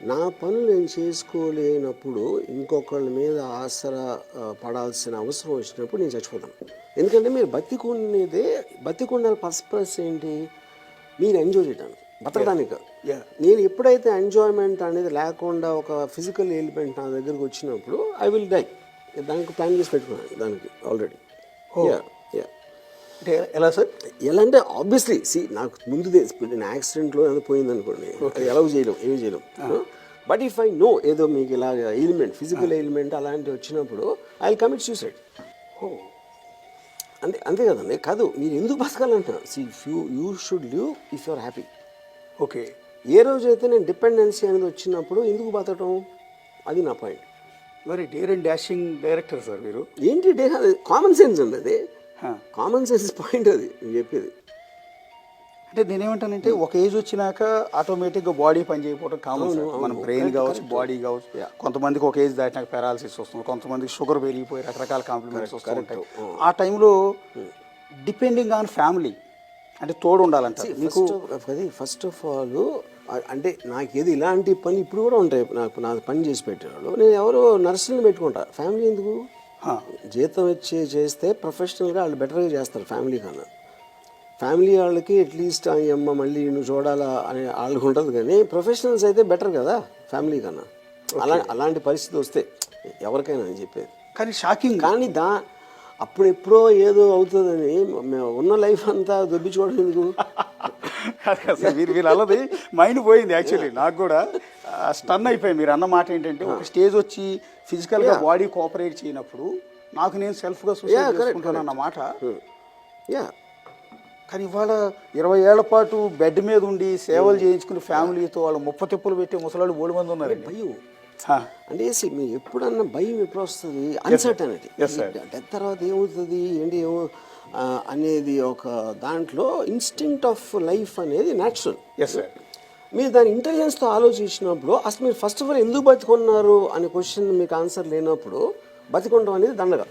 నా పనులు నేను చేసుకోలేనప్పుడు ఇంకొకళ్ళ మీద ఆసరా పడాల్సిన అవసరం వచ్చినప్పుడు నేను చచ్చిపోతాను. ఎందుకంటే మీరు బతికునేదే బతికుండాల పర్పస్ ఏంటి? మీరు ఎంజాయ్ చేయడానికి బతకడానికి. నేను ఎప్పుడైతే ఎంజాయ్మెంట్ అనేది లేకుండా ఒక ఫిజికల్ ఎలిమెంట్ నా దగ్గరకు వచ్చినప్పుడు ఐ విల్ డై దానికి ప్లాన్ చేసి పెట్టుకున్నాను దానికి ఆల్రెడీ అంటే ఎలా సార్? ఎలా అంటే ఆబ్వియస్లీ సి నాకు ముందు నేను యాక్సిడెంట్లో ఏదో పోయింది అనుకోండి. అది ఎలా చేయలేం ఏమి చేయలేం. బట్ ఇఫ్ ఐ నో ఏదో మీకు ఇలాగ ఎలిమెంట్ ఫిజికల్ ఎలిమెంట్ అలాంటివి వచ్చినప్పుడు ఐ విల్ కమిట్ సూసైడ్ ఓ అంతే అంతే కదండి. కాదు మీరు ఎందుకు బతకాలంటున్నారు? See you you should live if you're happy okay ఏ రోజైతే నేను డిపెండెన్సీ అనేది వచ్చినప్పుడు ఎందుకు బతకటం? అది నా పాయింట్ మరి dare and dashing director sir మీరు? ఏంటి డే కామన్ సెన్స్ అండి అది. కామన్ సెన్స్ పాయింట్ అది నేను చెప్పేది. అంటే నేనేమంటానంటే ఒక ఏజ్ వచ్చినాక ఆటోమేటిక్గా బాడీ పని చేయకపోవడం కామన్ మన బ్రెయిన్ కావచ్చు బాడీ కావచ్చు. కొంతమందికి ఒక ఏజ్ దాటినాక పెరాలసిస్ వస్తుంది కొంతమందికి షుగర్ పెరిగిపోయి రకరకాల కాంప్లిమెంట్స్ వస్తూ ఉంటాయి. ఆ టైంలో డిపెండింగ్ ఆన్ ఫ్యామిలీ అంటే తోడు ఉండాలంట మీకు అది ఫస్ట్ ఆఫ్ ఆల్ అంటే నాకు ఏది ఇలాంటి పని ఇప్పుడు కూడా ఉంటాయి. నాకు నాకు పని చేసి పెట్టేవాళ్ళు. నేను ఎవరో నర్సులను పెట్టుకుంటా. ఫ్యామిలీ ఎందుకు. జీతం ఇచ్చి చేస్తే ప్రొఫెషనల్గా వాళ్ళు బెటర్గా చేస్తారు ఫ్యామిలీ కన్నా. ఫ్యామిలీ వాళ్ళకి అట్లీస్ట్ అమ్మ మళ్ళీ నువ్వు చూడాలా? అనే వాళ్ళకి ఉంటుంది కానీ ప్రొఫెషనల్స్ అయితే బెటర్ కదా ఫ్యామిలీ కన్నా. అలా అలాంటి పరిస్థితి వస్తే ఎవరికైనా అని చెప్పేది. కానీ షాకింగ్ కానీ దా అప్పుడు ఎప్పుడో ఏదో అవుతుందని మేము ఉన్న లైఫ్ అంతా దొబ్బించుకోవడం ఎందుకు? కాదు కదా సార్ మీరు మైండ్ పోయింది యాక్చువల్లీ నాకు కూడా. స్టన్ అయిపోయింది మీరు అన్న మాట ఏంటంటే ఒక స్టేజ్ వచ్చి ఫిజికల్గా బాడీ కోఆపరేట్ చేయనప్పుడు నాకు నేను సెల్ఫ్గా సూసైడ్ చేసుకుంటాను అన్న మాట. యా కానీ ఇవాళ ఇరవై ఏళ్ళ పాటు బెడ్ మీద ఉండి సేవలు చేయించుకుని ఫ్యామిలీతో వాళ్ళు ముప్ప తిప్పులు పెట్టి ముసలాళ్ళు ఓడి మంది ఉన్నారు భయం. అంటే మీరు ఎప్పుడన్నా భయం ఎప్పుడు వస్తుంది? అన్సర్టనిటీ. డెత్ తర్వాత ఏమవుతుంది? ఏంటి? ఏమో అనేది ఒక దాంట్లో ఇన్స్టింక్ట్ ఆఫ్ లైఫ్ అనేది న్యాచురల్ ఎస్ సార్ మీరు దాని ఇంటెలిజెన్స్తో ఆలోచించినప్పుడు అసలు మీరు ఫస్ట్ ఆఫ్ ఆల్ ఎందుకు బతికున్నారు అనే క్వశ్చన్ మీకు ఆన్సర్ లేనప్పుడు బతికొండడం అనేది దండగా.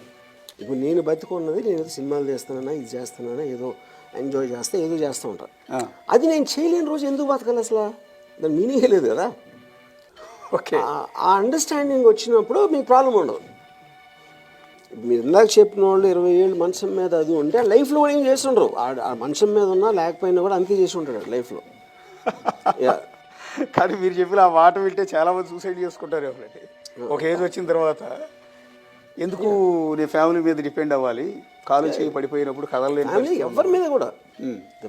ఇప్పుడు నేను బతికున్నది నేను ఏదో సినిమాలు చేస్తానన్నా ఇది చేస్తానన్నా ఏదో ఎంజాయ్ చేస్తే ఏదో చేస్తూ ఉంటాను. అది నేను చేయలేని రోజు ఎందుకు బతకాలి అసలు? దాని మీనింగ్ లేదు కదా. ఓకే. ఆ- అండర్స్టాండింగ్ వచ్చినప్పుడు మీకు ప్రాబ్లం ఉండదు. మీరు ఇందాక చెప్పిన వాళ్ళు ఇరవై ఏళ్ళు మంచం మీద అది ఉంటే లైఫ్లో ఏం చేస్తుండ్రు? ఆ- మంచం మీద ఉన్నా లేకపోయినా కూడా అంతే చేసి ఉంటాడు లైఫ్లో కానీ మీరు చెప్పిన ఆ మాట వింటే చాలా మంది సూసైడ్ చేసుకుంటారు ఎవరండి ఒక ఏజ్ వచ్చిన తర్వాత ఎందుకు నేను ఫ్యామిలీ మీద డిపెండ్ అవ్వాలి? కాలు చేయి పడిపోయినప్పుడు పరిస్థితి. ఎవరి మీద కూడా.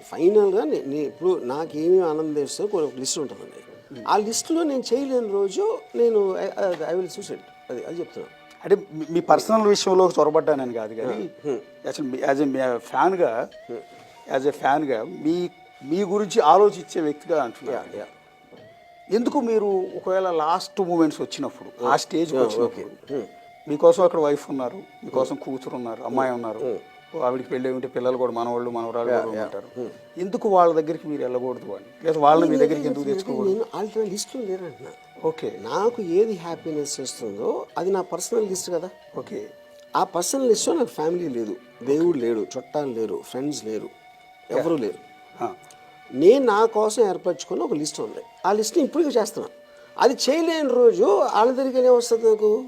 ఫైనల్గా నేను ఇప్పుడు నాకేమి ఆనందిస్తే ఒక లిస్ట్ ఉంటుందండి. ఆ లిస్టులో నేను చేయలేని రోజు నేను ఐ విల్ సూసైడ్ అది అది చెప్తున్నాను అంటే మీ- పర్సనల్ విషయంలో చొరబడ్డానని కాదు కానీ అసలు యాజ్ ఎ ఫ్యాన్గా యాజ్ ఎ ఫ్యాన్గా మీ మీ గురించి ఆలోచించే వ్యక్తిగా అంటున్నారు ఎందుకు మీరు ఒకవేళ లాస్ట్ మూమెంట్స్ వచ్చినప్పుడు ఆ వచ్చినప్పుడు Hmm. మీకోసం అక్కడ వైఫ్ ఉన్నారు మీకోసం కూతురు ఉన్నారు అమ్మాయి ఉన్నారు. ఆవిడకి పెళ్ళి ఉంటే పిల్లలు కూడా మనవాళ్ళు మనవరాలు కూడా ఉంటారు. ఎందుకు వాళ్ళ దగ్గరికి మీరు వెళ్ళకూడదు అని? లేదా వాళ్ళని మీ దగ్గరికి ఎందుకు తెచ్చుకోకూడదు? నేను ఆల్టర్నేట్ లిస్టులో లేరంటున్నా ఓకే నాకు ఏది హ్యాపీనెస్ ఇస్తుందో అది నా పర్సనల్ లిస్ట్ కదా. ఓకే ఆ పర్సనల్ లిస్ట్లో నాకు ఫ్యామిలీ లేదు దేవుడు లేడు చుట్టాలు లేరు ఫ్రెండ్స్ లేరు ఎవరు లేరు. నేను నా కోసం ఏర్పరచుకున్న ఒక లిస్ట్ ఉంది. ఆ లిస్ట్ని ఇప్పుడు చేస్తున్నాను. అది చేయలేని రోజు వాళ్ళ దగ్గరికి వస్తుంది నాకు.